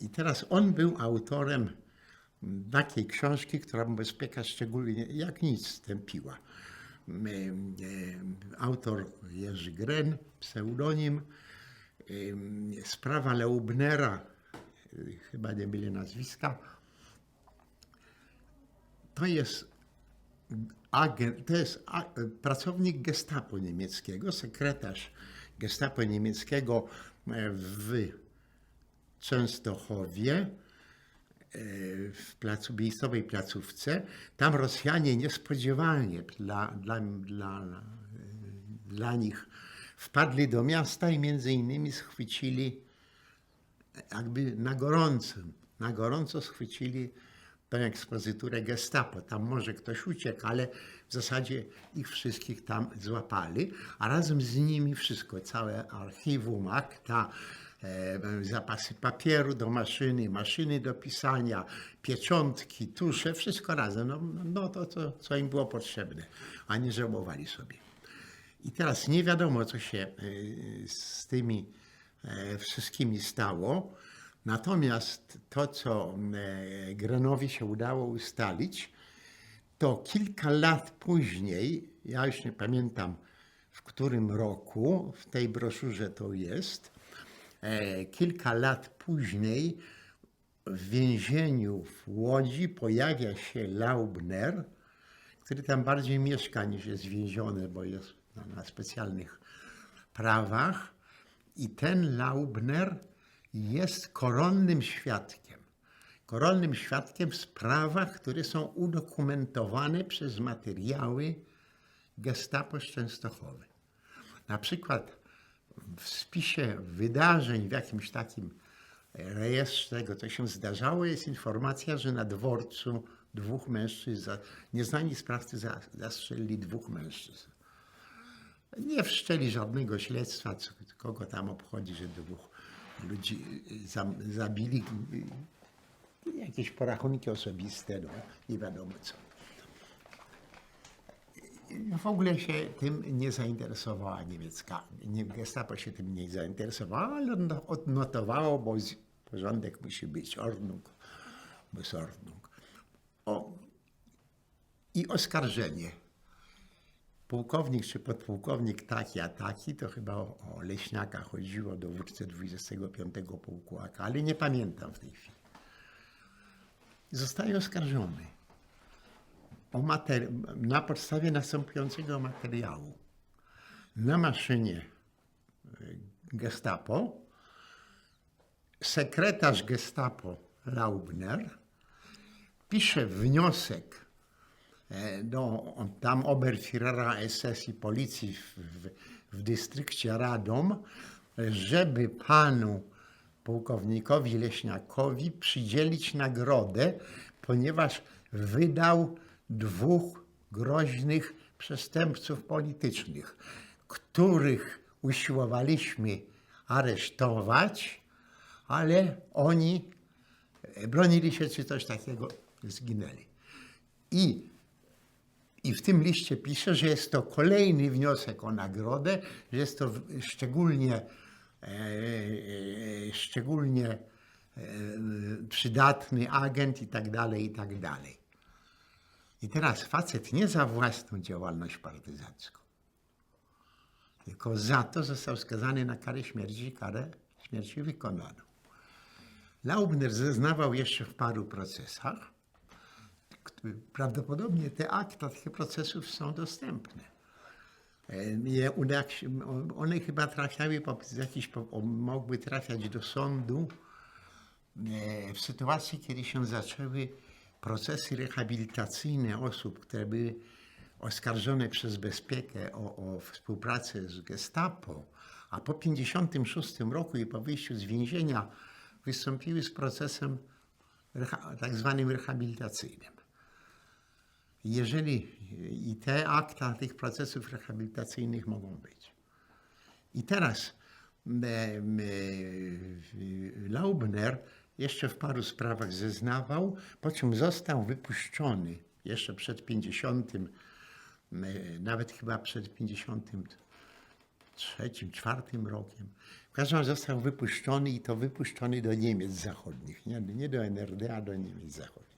I teraz on był autorem takiej książki, która bezpieka szczególnie jak nic tępiła. Autor Jerzy Gren, pseudonim. Sprawa Leubnera, y, chyba nie byli nazwiska, to jest agent, to jest pracownik gestapo niemieckiego, sekretarz gestapo niemieckiego w Częstochowie, e, w placu, miejscowej placówce. Tam Rosjanie niespodziewanie dla, dla, dla, dla nich wpadli do miasta i między innymi schwycili jakby na gorąco, na gorąco schwycili tę ekspozyturę gestapo. Tam może ktoś uciekł, ale w zasadzie ich wszystkich tam złapali, a razem z nimi wszystko, całe archiwum, akta, zapasy papieru do maszyny, maszyny do pisania, pieczątki, tusze, wszystko razem. No, no to, co, co im było potrzebne, a nie żałowali sobie. I teraz nie wiadomo, co się y, z tymi e, wszystkimi stało. Natomiast to, co e, Grenowi się udało ustalić, to kilka lat później, ja już nie pamiętam w którym roku, w tej broszurze to jest, e, kilka lat później w więzieniu w Łodzi pojawia się Laubner, który tam bardziej mieszka niż jest więziony, bo jest na, na specjalnych prawach. I ten Laubner jest koronnym świadkiem. Koronnym świadkiem w sprawach, które są udokumentowane przez materiały Gestapo z Częstochowy. Na przykład w spisie wydarzeń w jakimś takim rejestrze tego, co się zdarzało, jest informacja, że na dworcu dwóch mężczyzn, nieznani sprawcy za- zastrzelili dwóch mężczyzn. Nie wszczęli żadnego śledztwa, kogo tam obchodzi, że dwóch ludzi y, za- zabili. y, Jakieś porachunki osobiste, no, nie wiadomo co. W ogóle się tym nie zainteresowała niemiecka. Nie, Gestapo się tym nie zainteresowało, ale no- odnotowało, bo porządek musi być, Ordnung, muss Ordnung. O, I oskarżenie. Pułkownik czy podpułkownik taki a taki, to chyba o, o Leśniaka chodziło, dowódcę 25 pułku AK, ale nie pamiętam w tej chwili. Zostaje oskarżony na podstawie następującego materiału. Na maszynie y, Gestapo sekretarz Gestapo Laubner pisze wniosek e, do tam Oberführera SS i policji w, w, w dystrykcie Radom, żeby panu pułkownikowi Leśniakowi przydzielić nagrodę, ponieważ wydał dwóch groźnych przestępców politycznych, których usiłowaliśmy aresztować, ale oni e, bronili się, czy coś takiego zginęli. I i w tym liście pisze, że jest to kolejny wniosek o nagrodę, że jest to szczególnie, e, e, szczególnie e, przydatny agent i tak dalej, i tak dalej. I teraz facet nie za własną działalność partyzancką, tylko za to został skazany na karę śmierci karę śmierci wykonaną. Laubner zeznawał jeszcze w paru procesach, prawdopodobnie te akta tych procesów są dostępne. E, one chyba trafiały, po, mogły trafiać do sądu e, w sytuacji, kiedy się zaczęły procesy rehabilitacyjne osób, które były oskarżone przez bezpiekę o, o współpracę z gestapo, a po 1956 roku i po wyjściu z więzienia wystąpiły z procesem tak zwanym rehabilitacyjnym. Jeżeli i te akta tych procesów rehabilitacyjnych mogą być. I teraz Laubner jeszcze w paru sprawach zeznawał, po czym został wypuszczony jeszcze przed 50, m, nawet chyba przed 50 trzecim, czwartym rokiem. W każdym razie został wypuszczony i to wypuszczony do Niemiec zachodnich, nie, nie do NRD, a do Niemiec zachodnich.